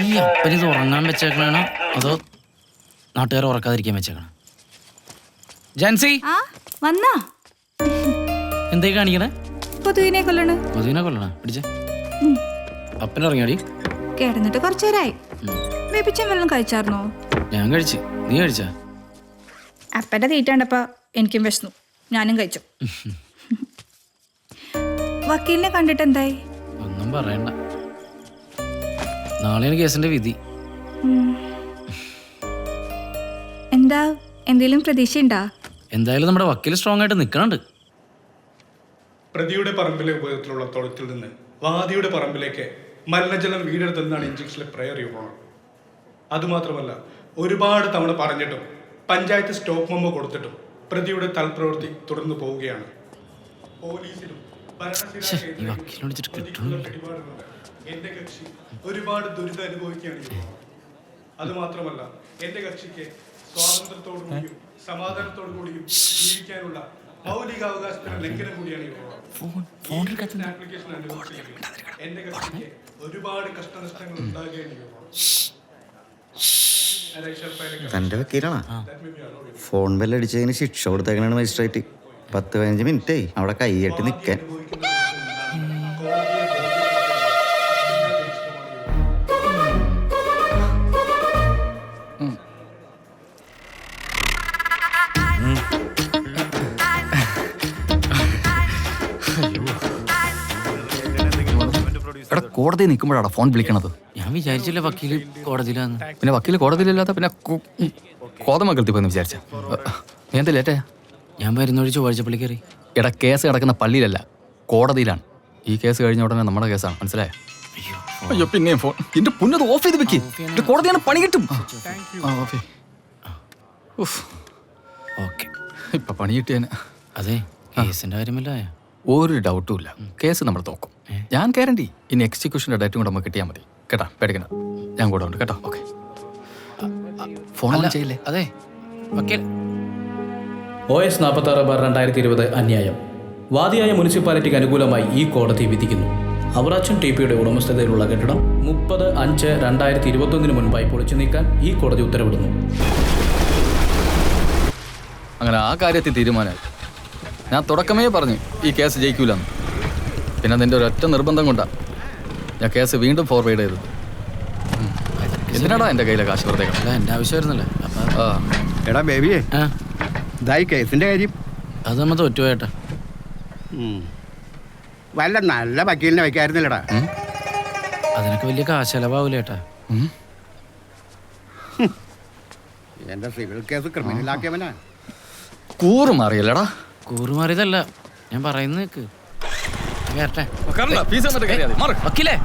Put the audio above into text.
ഈ അപ്പനിത് ഉറങ്ങാൻ വെച്ചേക്കണോ അതോ നാട്ടുകാർ ഉറക്കാതിരിക്കാൻ വെച്ചേക്കണം? ജൻസി! ആ വന്നാ. എന്തേ കാണിക്കണേ? കൊതുകിനെ കൊല്ലണ്. കൊതുകിനെ കൊല്ലണ? പിടിച്ചേ. അപ്പൻ ഇറങ്ങിയാടി? കിടന്നിട്ട് കുറച്ചേരായി. വേപ്പിച്ചൻ വെള്ളം കഴിച്ചാർന്നോ? ഞാൻ കഴിച്ചു. നീ കഴിച്ചാ? അപ്പന്റെ തീറ്റ കണ്ടപ്പോ എനിക്കും വിശന്നു. ഞാനും കഴിച്ചു. വക്കീലിനെ കണ്ടിട്ട് എന്തായി ഒന്നും പറയണ്ട. നാളെയാണ് കേസിന്റെ വിധി. എന്താ? എന്തേലും പ്രതീക്ഷയുണ്ടാ? എന്തായാലും നമ്മുടെ വക്കീൽ സ്ട്രോങ് ആയിട്ട് നിൽക്കണുണ്ട് പ്രതിയുടെ പറമ്പിലെ ഉപയോഗത്തിലുള്ള തൊഴുത്തിൽ നിന്ന് വാദിയുടെ പറമ്പിലേക്ക് മലിനജലം വീടെടുത്തെന്നാണ് ഇഞ്ചക്ഷനിലെ പ്രയർ യുവാണ് അതുമാത്രമല്ല ഒരുപാട് തവണ പറഞ്ഞിട്ടും പഞ്ചായത്ത് സ്റ്റോപ്പ് മെമ്മോ കൊടുത്തിട്ടും പ്രതിയുടെ തൽപ്രവൃത്തി തുടർന്നു പോവുകയാണ്. പോലീസിലും ഈ വക്കീലിനെ വിളിച്ചിട്ട് പിടിപാടുകൊണ്ട് എന്റെ കക്ഷി ഒരുപാട് ദുരിതം അനുഭവിക്കുകയാണ് അത് മാത്രമല്ല എന്റെ കക്ഷിക്ക് സ്വാതന്ത്ര്യത്തോടു കൂടിയും സമാധാനത്തോടു കൂടിയും ജീവിക്കാനുള്ള മൗലിക അവകാശത്തിന്റെ ലംഘനം കൂടിയാണ്. ആപ്ലിക്കേഷൻ എന്റെ കക്ഷിക്ക് ഒരുപാട് കഷ്ടനഷ്ടങ്ങൾ ഉണ്ടാകുകയാണ് തന്റെ വക്കീലാണോ. ഫോൺ ബെല്ലടിച്ചതിന് ശിക്ഷ കൊടുത്തേക്കണാണ് മജിസ്ട്രേറ്റ് പത്ത് പതിനഞ്ച് മിനിറ്റ് അവിടെ കൈയ്യട്ടി നിൽക്കാൻ എടാ കോടതി നിൽക്കുമ്പോഴാണ് ഫോൺ വിളിക്കണത്. ഞാൻ വിചാരിച്ചില്ല വക്കീൽ കോടതിയിലാന്ന്. പിന്നെ വക്കീൽ കോടതിയിലില്ലാത്ത പിന്നെ കോതമംഗലത്തിൽ പോയെന്ന് വിചാരിച്ച. നീ എന്താ ലേറ്റേ ഞാൻ വരുന്നൊഴി ചൊവ്വാഴ്ചപ്പള്ളി കയറി. എടാ കേസ് കിടക്കുന്ന പള്ളിയിലല്ല കോടതിയിലാണ്. ഈ കേസ് കഴിഞ്ഞ ഉടനെ നമ്മുടെ കേസാണ് മനസ്സിലായോ? അയ്യോ പിന്നെയും ഫോൺ. എന്റെ പുന്നത് ഓഫ് ചെയ്ത് വെക്ക്. കോടതിയാണ് പണി കിട്ടും. ഓക്കെ. ഇപ്പൊ പണി കിട്ടിയതിന് അതെ കേസിന്റെ കാര്യമല്ല ഒരു ഡൗട്ടും ഇല്ല. കേസ് നമ്മൾ നോക്കും. ഞാൻ കയറണ്ടി ഇനി എക്സിക്യൂഷന്റെ ഡേറ്റും കൂടെ നമുക്ക് കിട്ടിയാൽ മതി. കേട്ടാ പേടിക്കണ്ട. ഞാൻ കൂടെ ഉണ്ട് കേട്ടോ. ഓക്കെ ഫോൺ ചെയ്യില്ലേ? അതെ. വക്കീൽ. ഒ എസ് നാൽപ്പത്തി ആറ് ബാർ രണ്ടായിരത്തി ഇരുപത് അന്യായം. വാദിയായ മുനിസിപ്പാലിറ്റിക്ക് അനുകൂലമായി ഈ കോടതി വിധിക്കുന്നു. അവറാച്ചൻ ടി പിയുടെ ഉടമസ്ഥതയിലുള്ള കെട്ടിടം മുപ്പത് അഞ്ച് രണ്ടായിരത്തി ഇരുപത്തൊന്നിന് മുൻപായി പൊളിച്ചു നീക്കാൻ ഈ കോടതി ഉത്തരവിടുന്നു. അങ്ങനെ ആ കാര്യത്തിൽ തീരുമാനമായി. ഞാൻ തുടക്കമേ പറഞ്ഞു ഈ കേസ് ജയിക്കൂലെന്ന്. പിന്നെ അതിന്റെ ഒരൊറ്റ നിർബന്ധം കൊണ്ടാ ഞാൻ കേസ് വീണ്ടും ഫോർവേഡ് ചെയ്തത്. എന്തിനാടാ എന്റെ കയ്യിലെ കാശ് വെറുതെ കളഞ്ഞത്? അല്ല എന്റെ ആവശ്യമായിരുന്നല്ലേ? ആ. എടാ ബേബിയെ. ആ. ഇതായി കേസിന്റെ കാര്യം. അത് നമ്മൾ തോറ്റുപോയേട്ടാ വല്ല നല്ല വക്കീലിനെ വെക്കായിരുന്നില്ലടാ. അതിനൊക്കെ വലിയ കാശ് ചെലവാവൂല ഏട്ടാ. എന്റെ സിവിൽ കേസ് ക്രിമിനലാക്കിയവനാ. കൂറും മാറിയല്ലടാ? കൂറുമാറിയതല്ല. ഞാൻ പറയുന്ന വക്കീലേ?